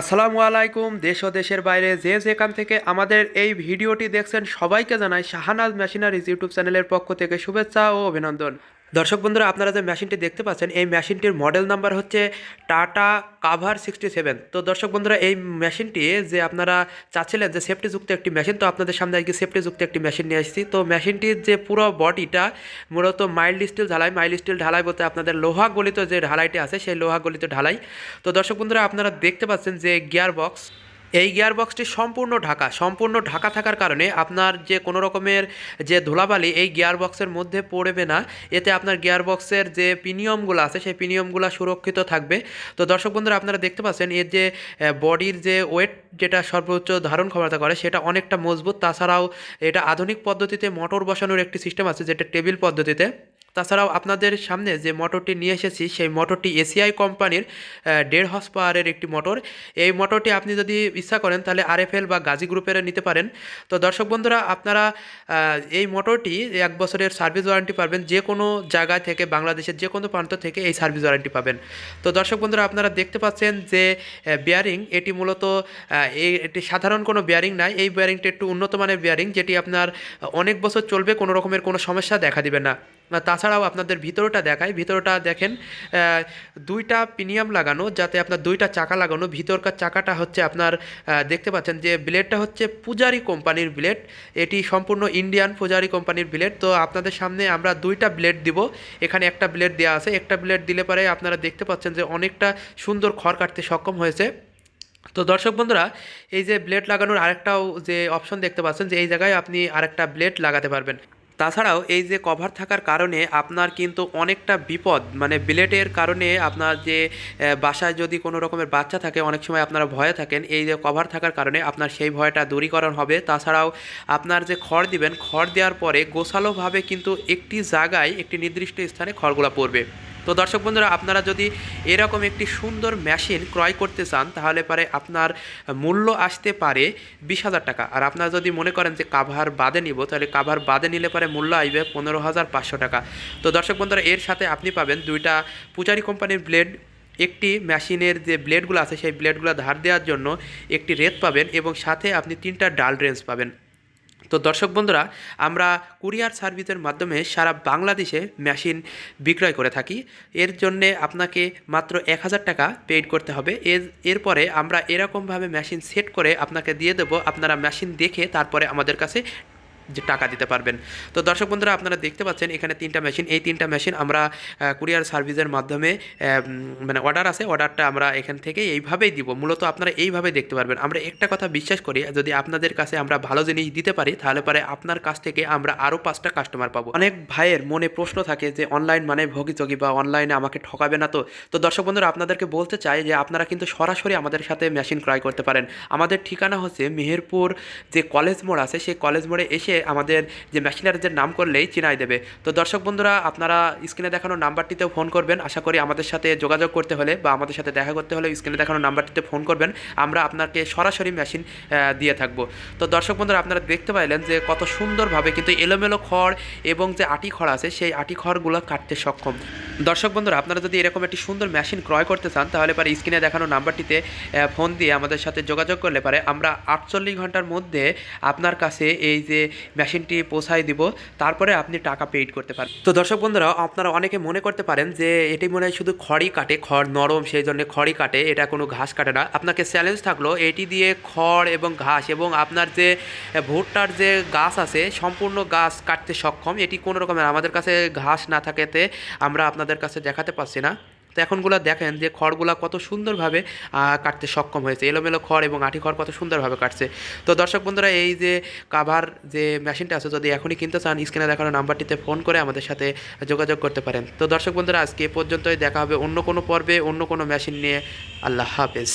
আসসালামু আলাইকুম, দেশ ও দেশের বাইরে যে যেখান থেকে আমাদের এই ভিডিওটি দেখছেন, সবাইকে জানাই শাহানাজ মেশিনারিজ ইউটিউব চ্যানেলের পক্ষ থেকে শুভেচ্ছা ও অভিনন্দন। দর্শক বন্ধুরা, আপনারা যে মেশিনটি দেখতে পাচ্ছেন, এই মেশিনটির মডেল নাম্বার হচ্ছে টাটা কাভার সিক্সটি সেভেন তো দর্শক বন্ধুরা, এই মেশিনটি যে আপনারা চাচ্ছিলেন যে সেফটিযুক্ত একটি মেশিন তো আপনাদের সামনে আজকে সেফটিযুক্ত একটি মেশিন নিয়ে এসেছি তো মেশিনটির যে পুরো বডিটা মূলত মাইল্ড স্টিল ঢালাই মাইল্ড স্টিল ঢালাই বলতে আপনাদের লোহা গলিত যে ঢালাইটি আছে, সেই লোহা গলিত ঢালাই। তো দর্শক বন্ধুরা, আপনারা দেখতে পাচ্ছেন যে গিয়ার বক্স এই গিয়ার বক্সটি সম্পূর্ণ ঢাকা সম্পূর্ণ ঢাকা থাকার কারণে আপনার যে কোনো রকমের যে ধুলাবালি এই গিয়ার বক্সের মধ্যে পড়বে না। এতে আপনার গিয়ার বক্সের যে প্রিমিয়ামগুলো আছে, সেই প্রিমিয়ামগুলো সুরক্ষিত থাকবে। তো দর্শক বন্ধুরা, আপনারা দেখতে পাচ্ছেন, এর যে বডির যে ওয়েট যেটা সর্বোচ্চ ধারণ ক্ষমতা করে, সেটা অনেকটা মজবুত। তাছাড়াও এটা আধুনিক পদ্ধতিতে মোটর বসানোর একটি সিস্টেম আছে, যেটা টেবিল পদ্ধতিতে। তাছাড়াও আপনাদের সামনে যে মোটরটি নিয়ে এসেছি, সেই মোটরটি এসিআই কোম্পানির দেড় হর্স পাওয়ারের একটি মোটর। এই মোটরটি আপনি যদি ইচ্ছা করেন, তাহলে আরএফএল বা গাজী গ্রুপের নিতে পারেন। তো দর্শক বন্ধুরা, আপনারা এই মোটরটি এক বছরের সার্ভিস ওয়ারেন্টি পাবেন। যে কোনো জায়গা থেকে, বাংলাদেশের যে কোনো প্রান্ত থেকে এই সার্ভিস ওয়ারেন্টি পাবেন। তো দর্শক বন্ধুরা, আপনারা দেখতে পাচ্ছেন যে বিয়ারিং এটি মূলত এই, এটি সাধারণ কোনো বিয়ারিং নাই। এই বিয়ারিংটি একটু উন্নত মানের বিয়ারিং যেটি আপনার অনেক বছর চলবে, কোনো রকমের কোনো সমস্যা দেখা দিবে না। তাছাড়াও আপনাদের ভিতরটা দেখায় ভিতরটা দেখেন দুইটা প্রিমিয়াম লাগানো, যাতে আপনার দুইটা চাকা লাগানো। ভিতরকার চাকাটা হচ্ছে আপনার দেখতে পাচ্ছেন যে ব্লেডটা হচ্ছে পূজারি কোম্পানির ব্লেড। এটি সম্পূর্ণ ইন্ডিয়ান পূজারি কোম্পানির ব্লেড। তো আপনাদের সামনে আমরা দুইটা ব্লেড দিব। এখানে একটা ব্লেড দেওয়া আছে। একটা ব্লেড দিলে পরে আপনারা দেখতে পাচ্ছেন যে অনেকটা সুন্দর খড় কাটতে সক্ষম হয়েছে। তো দর্শক বন্ধুরা, এই যে ব্লেড লাগানোর আরেকটাও যে অপশন দেখতে পাচ্ছেন যে এই জায়গায় আপনি আরেকটা ব্লেড লাগাতে পারবেন। তাছাড়াও এই যে কভার থাকার কারণে আপনার কিন্তু অনেকটা বিপদ মানে বিলেটের কারণে আপনার যে বাসায় যদি কোনো রকমের বাচ্চা থাকে, অনেক সময় আপনারা ভয়ে থাকেন, এই যে কভার থাকার কারণে আপনার সেই ভয়টা দূরীকরণ হবে। তাছাড়াও আপনার যে খড় দিবেন, খড় দেওয়ার পরে গোছালোভাবে কিন্তু একটি জায়গায়, একটি নির্দিষ্ট স্থানে খড়গুলো পড়বে। তো দর্শক বন্ধুরা, আপনারা যদি এরকম একটি সুন্দর মেশিন ক্রয় করতে চান, তাহলে পরে আপনার মূল্য আসতে পারে বিশ হাজার টাকা। আর আপনারা যদি মনে করেন যে কাভার বাদে নিব, তাহলে কাভার বাদে নিলে পরে মূল্য আসবে পনেরো হাজার পাঁচশো টাকা। তো দর্শক বন্ধুরা, এর সাথে আপনি পাবেন দুইটা পূজারি কোম্পানির ব্লেড একটি মেশিনের যে ব্লেডগুলো আছে, সেই ব্লেডগুলো ধার দেওয়ার জন্য একটি রেত পাবেন এবং সাথে আপনি তিনটা ডাল রেঞ্জ পাবেন। তো দর্শক বন্ধুরা, আমরা কুরিয়ার সার্ভিসের মাধ্যমে সারা বাংলাদেশে মেশিন বিক্রয় করে থাকি। এর জন্যে আপনাকে মাত্র এক হাজার টাকা পেইড করতে হবে। এর, এরপরে আমরা এরকমভাবে মেশিন সেট করে আপনাকে দিয়ে দেবো। আপনারা মেশিন দেখে তারপরে আমাদের কাছে যে টাকা দিতে পারবেন। তো দর্শক বন্ধুরা, আপনারা দেখতে পাচ্ছেন এখানে তিনটা মেশিন। এই তিনটা মেশিন আমরা কুরিয়ার সার্ভিসের মাধ্যমে মানে অর্ডার আছে, অর্ডারটা আমরা এখান থেকে এইভাবেই দিব। মূলত আপনারা এইভাবেই দেখতে পারবেন। আমরা একটা কথা বিশ্বাস করি, যদি আপনাদের কাছে আমরা ভালো জিনিস দিতে পারি, তাহলে পরে আপনার কাছ থেকে আমরা আরও পাঁচটা কাস্টমার পাবো। অনেক ভাইয়ের মনে প্রশ্ন থাকে যে অনলাইন মানে ভোগিচগি বা অনলাইনে আমাকে ঠকাবে না তো? তো দর্শক বন্ধুরা, আপনাদেরকে বলতে চাই যে, আপনারা কিন্তু সরাসরি আমাদের সাথে মেশিন ক্রয় করতে পারেন। আমাদের ঠিকানা হচ্ছে মেহেরপুর যে কলেজ মোড় আছে, সেই কলেজ মোড়ে এসে আমাদের যে মেশিনারিজের নাম করলেই চিনাই দেবে। তো দর্শক বন্ধুরা, আপনারা স্ক্রিনে দেখানো নাম্বারটিতেও ফোন করবেন। আশা করি আমাদের সাথে যোগাযোগ করতে হলে বা আমাদের সাথে দেখা করতে হলে স্ক্রিনে দেখানো নাম্বারটিতে ফোন করবেন। আমরা আপনাকে সরাসরি মেশিন দিয়ে থাকব। তো দর্শক বন্ধুরা, আপনারা দেখতে পাইলেন যে কত সুন্দরভাবে কিন্তু এলোমেলো খড় এবং যে আটি খড় আছে, সেই আটি খড়গুলো কাটতে সক্ষম। দর্শক বন্ধুরা, আপনারা যদি এরকম একটি সুন্দর মেশিন ক্রয় করতে চান, তাহলে পারে স্ক্রিনে দেখানো নাম্বারটিতে ফোন দিয়ে আমাদের সাথে যোগাযোগ করলে পারে। আমরা আটচল্লিশ ঘণ্টার মধ্যে আপনার কাছে এই যে মেশিনটি পৌঁছায় দিব, তারপরে আপনি টাকা পেইড করতে পারেন তো দর্শক বন্ধুরা, আপনারা অনেকে মনে করতে পারেন যে এটি মনে হয় শুধু খড়ই কাটে, খড় নরম, সেই জন্য খড়ই কাটে, এটা কোনো ঘাস কাটে না। আপনাকে চ্যালেঞ্জ থাকল, এটি দিয়ে খড় এবং ঘাস এবং আপনার যে ভুট্টার যে গাছ আছে, সম্পূর্ণ গাছ কাটতে সক্ষম। এটি কোনো রকমের আমাদের কাছে ঘাস না থাকাতে আমরা আপনাদের কাছে দেখাতে পারছি না। তো এখনগুলো দেখেন যে খড়গুলো কত সুন্দরভাবে কাটতে সক্ষম হয়েছে। এলোমেলো খড় এবং আঠি খড় কত সুন্দরভাবে কাটছে। তো দর্শক বন্ধুরা, এই যে কাভার যে মেশিনটা আছে, যদি এখনই কিনতে চান, স্ক্রিনে দেখানো নাম্বারটিতে ফোন করে আমাদের সাথে যোগাযোগ করতে পারেন। তো দর্শক বন্ধুরা, আজকে এ পর্যন্তই। দেখা হবে অন্য কোনো পর্বে, অন্য কোনো মেশিন নিয়ে। আল্লাহ হাফেজ।